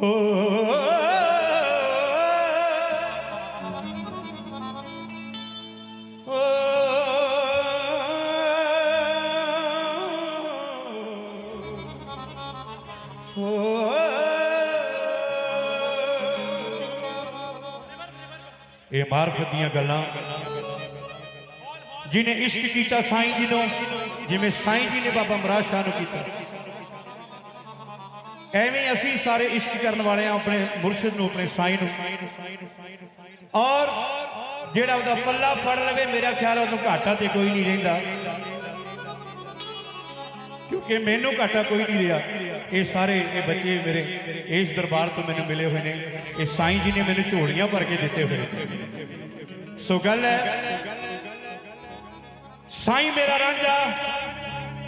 ਇਹ ਮਾਰਫਤ ਦੀਆਂ ਗੱਲਾਂ ਜਿਨੇ ਇਸ਼ਕ ਕੀਤਾ ਸਾਈਂ ਜੀ ਨੂੰ ਜਿਵੇਂ ਸਾਈਂ ਜੀ ਨੇ ਬਾਬਾ ਮਹਾਰਾਜ ਸ਼ਾਹ ਨੂੰ ਕੀਤਾ। ਐਵੇਂ ਅਸੀਂ ਸਾਰੇ ਇਸ਼ਕ ਕਰਨ ਵਾਲੇ ਆ ਆਪਣੇ ਮੁਰਸ਼ਿਦ ਨੂੰ, ਆਪਣੇ ਸਾਈਂ ਨੂੰ। ਔਰ ਜਿਹੜਾ ਉਹਦਾ ਪੱਲਾ ਫੜ ਲਵੇ, ਮੇਰਾ ਖਿਆਲ ਉਹਨੂੰ ਘਾਟਾ ਤੇ ਕੋਈ ਨਹੀਂ ਰਹਿੰਦਾ। ਕਿਉਂਕਿ ਮੈਨੂੰ ਘਾਟਾ ਕੋਈ ਨਹੀਂ ਰਿਹਾ। ਇਹ ਸਾਰੇ, ਇਹ ਬੱਚੇ ਮੇਰੇ, ਇਸ ਦਰਬਾਰ ਤੋਂ ਮੈਨੂੰ ਮਿਲੇ ਹੋਏ ਨੇ। ਇਹ ਸਾਈਂ ਜੀ ਨੇ ਮੈਨੂੰ ਝੋਲੀਆਂ ਭਰ ਕੇ ਦਿੱਤੇ ਹੋਏ ਨੇ। ਸੋ ਗੱਲ ਹੈ, ਸਾਈਂ ਮੇਰਾ ਰਾਂਝਾ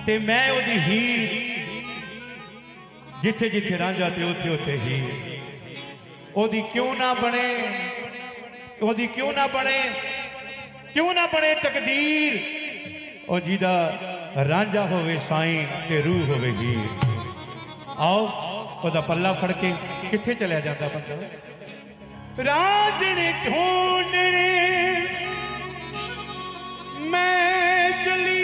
ਤੇ ਮੈਂ ਉਹਦੀ ਹੀਰ। ਜਿੱਥੇ ਜਿੱਥੇ ਰਾਂਝਾ ਤੇ ਉੱਥੇ ਉੱਥੇ ਹੀਰ ਉਹਦੀ ਕਿਉਂ ਨਾ ਬਣੇ? ਉਹਦੀ ਕਿਉਂ ਨਾ ਬਣੇ? ਕਿਉਂ ਨਾ ਬਣੇ ਤਕਦੀਰ? ਉਹ ਜਿਹਦਾ ਰਾਂਝਾ ਹੋਵੇ ਸਾਈਂ ਤੇ ਰੂਹ ਹੋਵੇ ਹੀਰ। ਆਓ, ਉਹਦਾ ਪੱਲਾ ਫੜ ਕੇ ਕਿੱਥੇ ਚਲਿਆ ਜਾਂਦਾ ਬੰਦਾ? ਰਾਜਣੇ ਢੂੰਡਣੇ। ਮੈਂ ਚਲਿਆ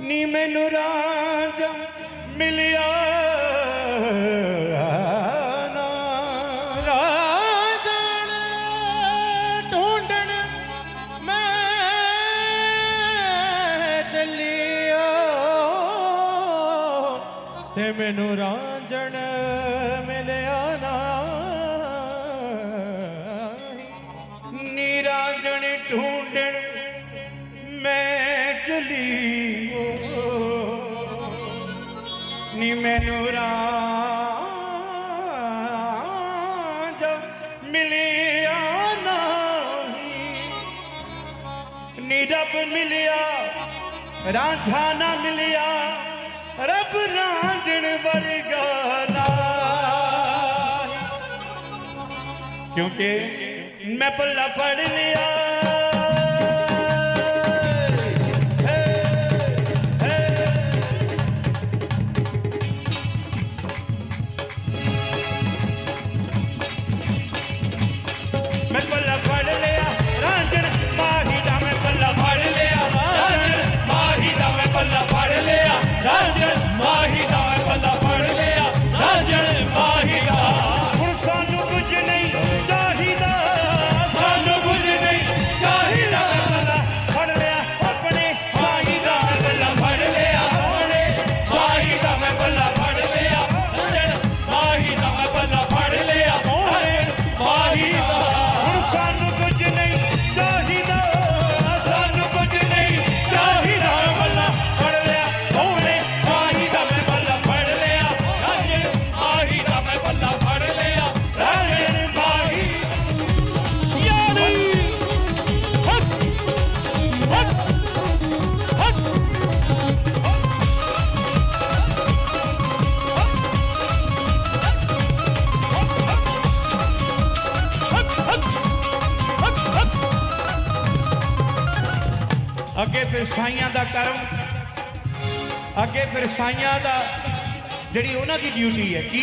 ਨੀ ਮੈਨੂੰ ਰਾਜ ਮਿਲਿਆ ਨਾ। ਰਾਜਣ ਢੂੰਡਣ ਮੈਂ ਚੱਲਿਆ ਤੇ ਮੈਨੂੰ ਰਾਂਝਣ ਮੈਨੂੰ ਰਾਜ ਮਿਲਿਆ ਨਹੀਂ। ਨੀ ਰੱਬ ਮਿਲਿਆ, ਰਾਂਝਾ ਨਾ ਮਿਲਿਆ, ਰੱਬ ਰਾਂਝਣ ਵਰਗਾ ਨਾ ਕਿਉਂਕਿ ਮੈਂ ਪੱਲਾ ਫੜ ਲਿਆ। ਫਿਰ ਸਾਈਆਂ ਦਾ ਕਰਮ, ਅੱਗੇ ਫਿਰ ਸਾਈਆਂ ਦਾ ਜਿਹੜੀ ਉਹਨਾਂ ਦੀ ਡਿਊਟੀ ਹੈ ਕੀ?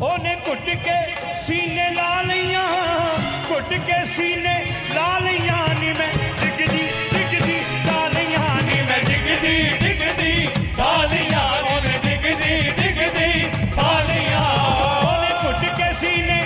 ਉਹਨੇ ਘੁੱਟ ਕੇ ਸੀਨੇ ਲਾ ਲਈਆਂ, ਘੁੱਟ ਕੇ ਸੀਨੇ ਲਾ ਲਈਆਂ ਨੀ ਮੈਂ, ਡਿੱਗਦੀ ਡਿੱਗਦੀ ਤਾਲੀਆਂ ਨੀ ਮੈਂ, ਡਿੱਗਦੀ ਡਿੱਗਦੀ ਤਾਲੀਆਂ ਉਹਨੇ ਡਿੱਗਦੀ ਡਿੱਗਦੀ ਤਾਲੀਆਂ ਉਹਨੇ ਘੁੱਟ ਕੇ ਸੀਨੇ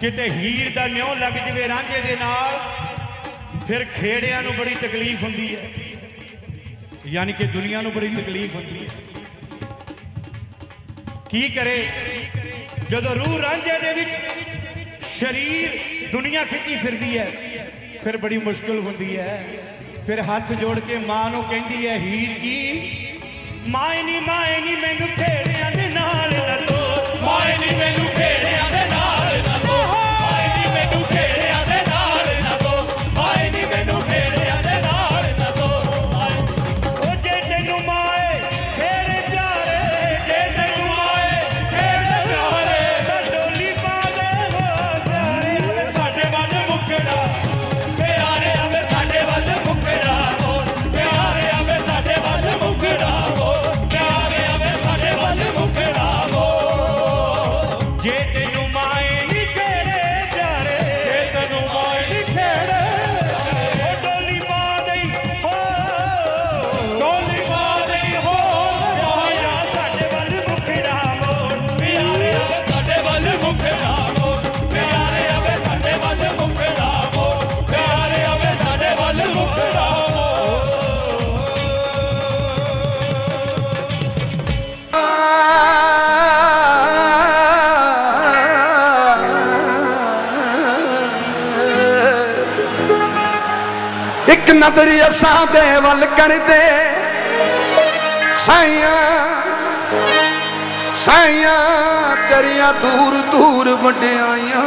ਕਿਤੇ ਹੀਰ ਦਾ ਨਿਉ ਲੱਗ ਜਵੇ ਰਾਂਝੇ ਦੇ ਨਾਲ, ਫਿਰ ਖੇੜਿਆਂ ਨੂੰ ਬੜੀ ਤਕਲੀਫ ਹੁੰਦੀ ਹੈ। ਯਾਨੀ ਕਿ ਦੁਨੀਆ ਨੂੰ ਬੜੀ ਤਕਲੀਫ ਹੁੰਦੀ ਹੈ। ਕੀ ਕਰੇ? ਜਦੋਂ ਰੂਹ ਰਾਂਝੇ ਦੇ ਵਿੱਚ ਸਰੀਰ ਦੁਨੀਆ ਖਿੱਚੀ ਫਿਰਦੀ ਹੈ, ਫਿਰ ਬੜੀ ਮੁਸ਼ਕਲ ਹੁੰਦੀ ਹੈ। ਫਿਰ ਹੱਥ ਜੋੜ ਕੇ ਮਾਂ ਨੂੰ ਕਹਿੰਦੀ ਹੈ, ਹੀਰ ਕੀ? ਮਾਏ ਨੀ ਮਾਏ ਨੀ, ਮੈਨੂੰ ਖੇੜਿਆਂ ਦੇ ਨਾਲ ਨਾ ਮਾਏ ਨੀ, ਮੈਨੂੰ ਖੇੜਿਆਂ ਨਜ਼ਰ ਅਸਾਂ ਦੇ ਵੱਲ ਕਰਦੇ। ਸਾਈਆਂ ਸਾਈਆਂ, ਤੇਰੀਆਂ ਦੂਰ ਦੂਰ ਵਡਿਆਈਆਂ।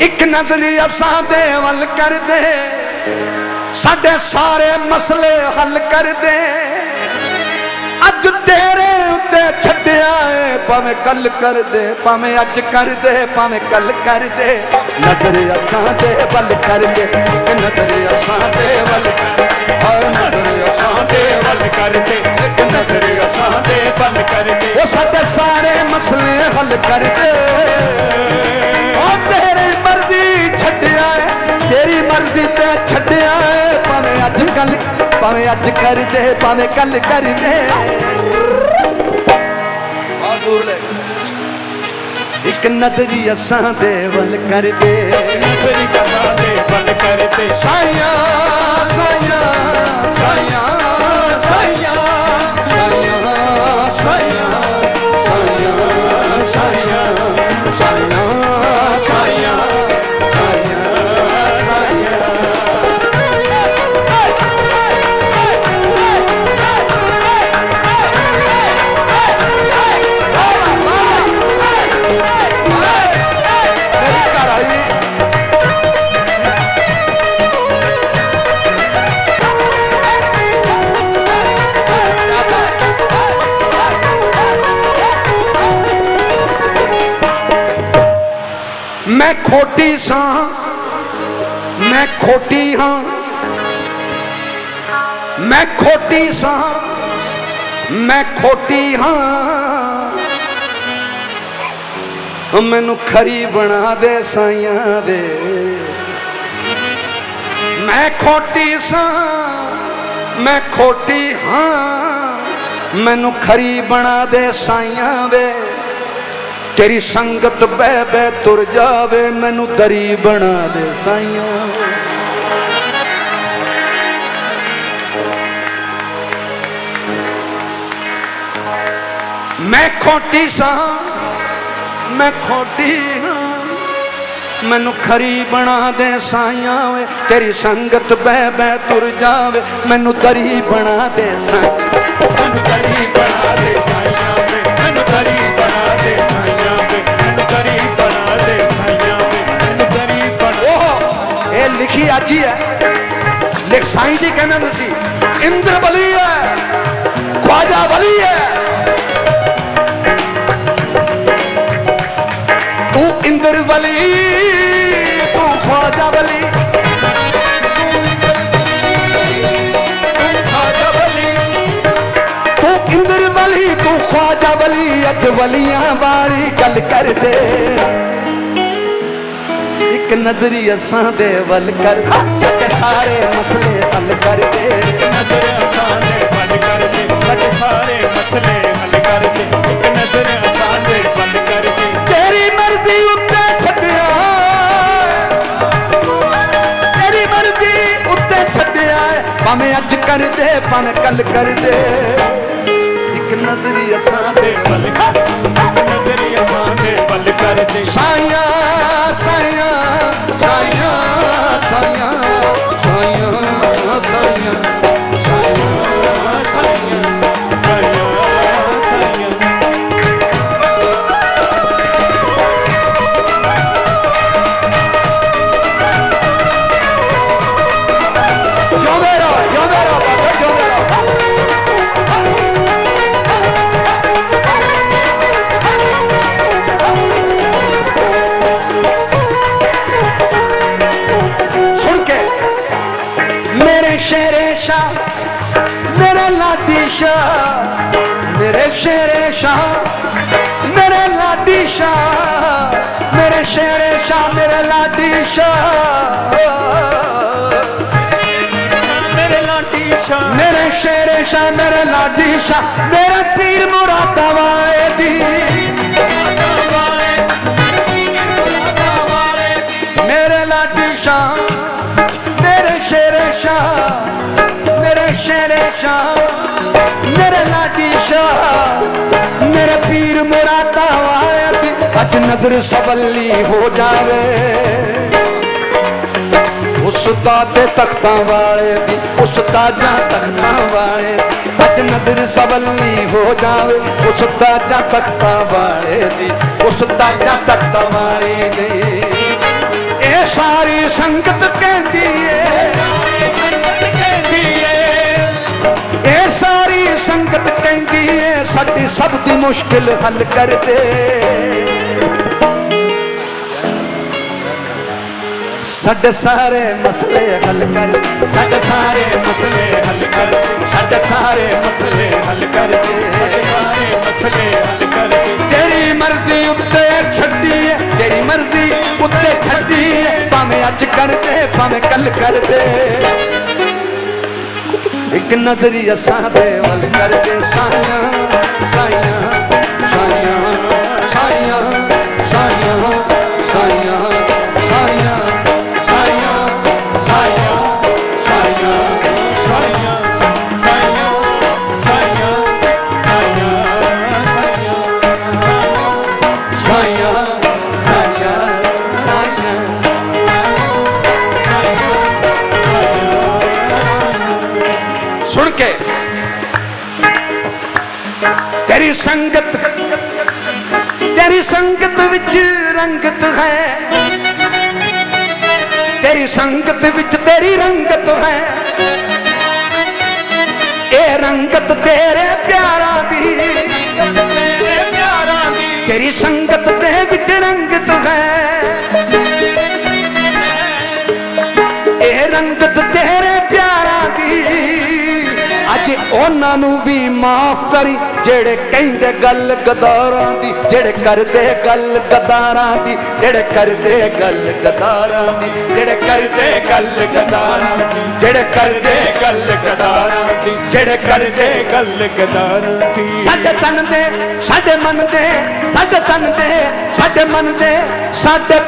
ਇੱਕ ਨਜ਼ਰ ਅਸਾਂ ਦੇ ਵੱਲ ਕਰਦੇ। ਸਾਡੇ ਸਾਰੇ ਮਸਲੇ ਹੱਲ ਕਰਦੇ। ਭਾਵੇਂ ਕੱਲ ਕਰਦੇ, ਭਾਵੇਂ ਅੱਜ ਕਰਦੇ, ਭਾਵੇਂ ਕੱਲ ਕਰਦੇ। ਨਜ਼ਰ ਅਸਾਂ ਦੇ ਵੱਲ ਕਰਦੇ ਇੱਕ ਨਜ਼ਰ ਅਸਾਂ ਦੇ ਵੱਲ ਹਾਏ ਨਜ਼ਰ ਅਸਾਂ ਦੇ ਵੱਲ ਕਰਦੇ ਇੱਕ ਨਜ਼ਰ ਅਸਾਂ ਦੇ ਵੱਲ ਕਰਦੇ ਉਹ ਸੱਚ ਸਾਰੇ ਮਸਲੇ ਹੱਲ ਕਰਦੇ ਉਹ ਤੇਰੀ ਮਰਜ਼ੀ ਛੱਡਿਆ ਏ, ਤੇਰੀ ਮਰਜ਼ੀ ਤੇ ਛੱਡਿਆ ਏ। ਭਾਵੇਂ ਅੱਜ ਕੱਲ, ਭਾਵੇਂ ਅੱਜ ਕਰਦੇ, ਭਾਵੇਂ ਕੱਲ ਕਰਦੇ। ਆ ਇੱਕ ਨਜ਼ਰੀ ਅਸਾਂ ਦੇ ਵੱਲ ਕਰਦੇ। ਨਜ਼ਰੀ ਕਥਾ ਦੇ ਵੱਲ ਕਰਦੇ। ਹਾਂ। ਮੈਂ ਖੋਟੀ ਸਾਂ, ਮੈਂ ਖੋਟੀ ਹਾਂ। ਮੈਨੂੰ ਖਰੀ ਬਣਾ ਦੇ ਸਾਈਆਂ ਵੇ ਮੈਂ ਖੋਟੀ ਸਾਂ, ਮੈਂ ਖੋਟੀ ਹਾਂ। ਮੈਨੂੰ ਖਰੀ ਬਣਾ ਦੇ ਸਾਈਆਂ ਵੇ ਤੇਰੀ ਸੰਗਤ ਬਹਿ ਬਹਿ ਤੁਰ ਜਾਵੇ, ਮੈਨੂੰ ਦਰੀ ਬਣਾ ਦੇ ਸਾਈਆਂ। ਮੈਂ ਖੋਟੀ ਸਾਂ ਮੈਂ ਖੋਟੀ ਹਾਂ। ਮੈਨੂੰ ਖਰੀ ਬਣਾ ਦੇ ਸਾਈਆਂ ਵੇ ਤੇਰੀ ਸੰਗਤ ਬਹਿ ਬਹਿ ਤੁਰ ਜਾਵੇ। ਮੈਨੂੰ ਦਰੀ ਬਣਾ ਦੇ ਸਾਈਆਂ ਮੈਨੂੰ ਦਰੀ ਬਣਾ ਦੇ ਸਾਈਆਂ ਵੇ ਮੈਨੂੰ ਦਰੀ ਬਣਾ ਦੇ ਸਾਈਆਂ ਵੇ ਮੈਨੂੰ ਦਰੀ ਬਣਾ ਦੇ ਸਾਈਆਂ ਵੇ ਮੈਨੂੰ ਦਰੀ ਬਣਾ ਉਹ ਇਹ ਲਿਖੀ ਅੱਜ ਹੀ ਹੈ। ਲਿਖ ਸਾਈਂ ਜੀ ਕਹਿੰਦੇ ਹੁੰਦੇ ਸੀ ਇੰਦਰ ਬਲੀ ਹੈ ਖਵਾਜਾ ਬਲੀ ਹੈ। ਇੰਦਰ ਬਲੀ। ਤੂੰ ਖਵਾਜਾ ਬਲੀ। ਤੂੰ ਇੰਦਰ ਬਲੀ ਤੂੰ ਖਵਾਜਾ ਬਲੀ ਅੱਜ ਵਲੀਆਂ ਵਾਲੀ ਗੱਲ ਕਰਦੇ। ਇੱਕ ਨਜ਼ਰੀ ਅਸਾਂ ਦੇ ਵੱਲ ਕਰ ਸਾਡੇ ਸਾਰੇ ਮਸਲੇ ਹੱਲ ਕਰਦੇ। ਨਜ਼ਰ ਅਸਾਂ ਦੇ ਵੱਲ ਕਰਦੇ ਸਾਡੇ ਸਾਰੇ ਮਸਲੇ ਅੱਜ ਕਰਦੇ ਭਾਵੇਂ ਕੱਲ ਕਰਦੇ। ਇੱਕ ਨਜ਼ਰੀ ਅਸਾਂ ਦੇ ਵੱਲ ਕਰ। ਨਜ਼ਰੀਆ ਸਾਡੇ ਵੱਲ ਕਰਦੇ ਸਾਈਆਂ ਸਾਈਆਂ ਸਾਈਆਂ ਸਾਈਆਂ ਸਾਈਆਂ ਸਾਈਆਂ। ਸ਼ੇਰੇ ਸ਼ਾਹ ਮੇਰੇ ਲਾਡੀ ਸ਼ਾਹ ਮੇਰੇ ਸ਼ੇਰੇ ਸ਼ਾਹ ਮੇਰੇ ਲਾਡੀ ਸ਼ਾਹ। ਮੇਰੇ ਲਾਟੀ ਸ਼ਾਹ। ਮੇਰੇ ਸ਼ੇਰੇ ਸ਼ਾਹ ਮੇਰੇ ਲਾਡੀ ਸ਼ਾਹ ਮੇਰੇ ਪੀਰ ਮੁਰਾਦਾ ਵਾਲੇ ਦੀ। ਮੇਰੇ ਲਾਡੀ ਸ਼ਾਹ ਮੇਰੇ ਸ਼ੇਰੇ ਸ਼ਾਹ ਮੇਰੇ ਸ਼ੇਰੇ ਸ਼ਾਹ। ਅੱਜ ਨਜ਼ਰ ਸਵੱਲੀ ਹੋ ਜਾਵੇ। ਉਸ ਤੇ ਤਖਤਾਂ ਵਾਲੇ ਦੀ, ਉਸ ਤਾਜਾਂ ਤਖਤਾਂ ਵਾਲੇ ਅੱਜ ਨਜ਼ਰ ਸਵੱਲੀ ਹੋ ਜਾਵੇ। ਉਸ ਤਾਜਾਂ ਤਖਤਾਂ ਵਾਲੇ ਦੀ, ਉਸ ਤਾਜਾਂ ਤਖਤਾਂ ਵਾਲੇ ਦੀ। ਇਹ ਸਾਰੀ ਸੰਗਤ ਕਹਿੰਦੀ ਏ। ਇਹ ਸਾਰੀ ਸੰਗਤ ਕਹਿੰਦੀ ਏ, ਸਾਡੀ ਸਭ ਦੀ ਮੁਸ਼ਕਿਲ ਹੱਲ ਕਰ ਦੇ। ਸਾਡੇ ਸਾਰੇ ਮਸਲੇ ਹੱਲ ਕਰ। ਸਾਡੇ ਸਾਰੇ ਮਸਲੇ ਹੱਲ ਕਰ। ਸਾਡੇ ਸਾਰੇ ਮਸਲੇ ਹੱਲ ਕਰ। ਦੇ ਸਾਰੇ ਮਸਲੇ ਹੱਲ ਕਰਦੇ ਤੇਰੀ ਮਰਜ਼ੀ ਉੱਤੇ ਛੱਡੀ ਏ। ਤੇਰੀ ਮਰਜ਼ੀ ਉੱਤੇ ਛੱਡੀ ਏ। ਭਾਵੇਂ ਅੱਜ ਕਰਦੇ, ਭਾਵੇਂ ਕੱਲ ਕਰਦੇ। ਇੱਕ ਨਜ਼ਰੀ ਅਸਾਂ ਦੇ ਵੱਲ ਕਰਦੇ ਸਾਈਆਂ ਤੇਰੀ ਸੰਗਤ ਤੇਰੀ ਸੰਗਤ ਵਿੱਚ ਰੰਗਤ ਹੈ। ਤੇਰੀ ਸੰਗਤ ਵਿੱਚ ਤੇਰੀ ਰੰਗਤ ਹੈ। ਇਹ ਰੰਗਤ ਤੇਰੇ ਪਿਆਰਾ ਦੀ, ਤੇਰੇ ਦੀ। ਤੇਰੀ ਸੰਗਤ ਦੇ ਵਿੱਚ ਰੰਗਤ ਹੈ। ਉਹਨਾਂ ਨੂੰ ਵੀ ਮਾਫ ਕਰੀ, ਜਿਹੜੇ ਕਹਿੰਦੇ ਗੱਲ ਗਦਾਰਾਂ ਦੀ, ਜਿਹੜੇ ਕਰਦੇ ਗੱਲ ਗਦਾਰਾਂ ਦੀ, ਜਿਹੜੇ ਕਰਦੇ ਗੱਲ ਗਦਾਰਾਂ ਦੀ, ਜਿਹੜੇ ਕਰਦੇ ਗੱਲ ਗਦਾਰਾਂ ਦੀ, ਜਿਹੜੇ ਕਰਦੇ ਗੱਲ ਗਦਾਰਾਂ ਦੀ, ਜਿਹੜੇ ਕਰਦੇ ਗੱਲ ਗਦਾਰਾਂ ਦੀ। ਸਾਡੇ ਤਨ ਦੇ, ਸਾਡੇ ਮਨ ਦੇ, ਸਾਡੇ ਤਨ ਦੇ, ਸਾਡੇ ਮਨ ਦੇ, ਸਾਡੇ